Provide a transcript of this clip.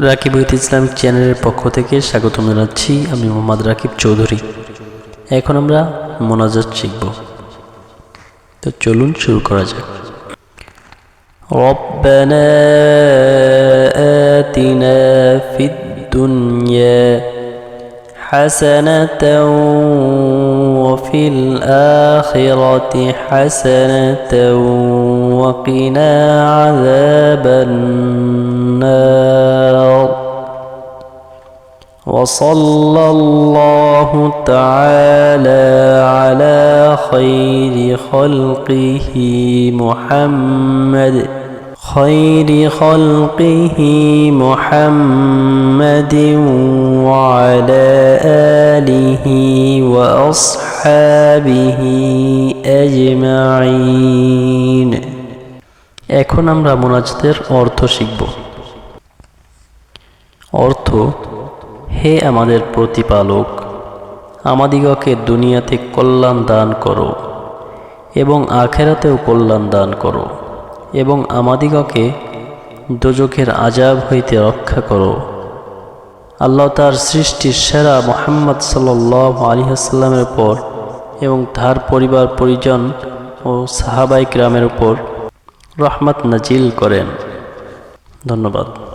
Rakib with Islamic চ্যানেলের পক্ষ থেকে স্বাগতম জানাচ্ছি আমি মোহাম্মদ রাকিব চৌধুরী এখন আমরা মোনাজাত শিখব তো চলুন শুরু করা যাক ربنا آتنا في الدنيا حسنة وفي الآخرة حسنة وقنا عذاب النار وصلى الله تعالى على خير خلقه محمد خير خلقه محمد وعلى آله وأصحابه أجمعين এখন আমরা মোনাজাতের অর্থ শিখব অর্থ হে আমাদের প্রতিপালক, আমাদিগকে দুনিয়াতে কল্যাণ দান করো এবং আখেরাতেও কল্যাণ দান করো এবং আমাদিগকে দোজখের আজাব হইতে রক্ষা করো। আল্লাহ তার সৃষ্টির সেরা মোহাম্মদ সাল্লাহ আলী আসাল্লামের উপর এবং তার পরিবার, পরিজন ও সাহাবাই গ্রামের উপর রহমত নাজিল করেন। ধন্যবাদ।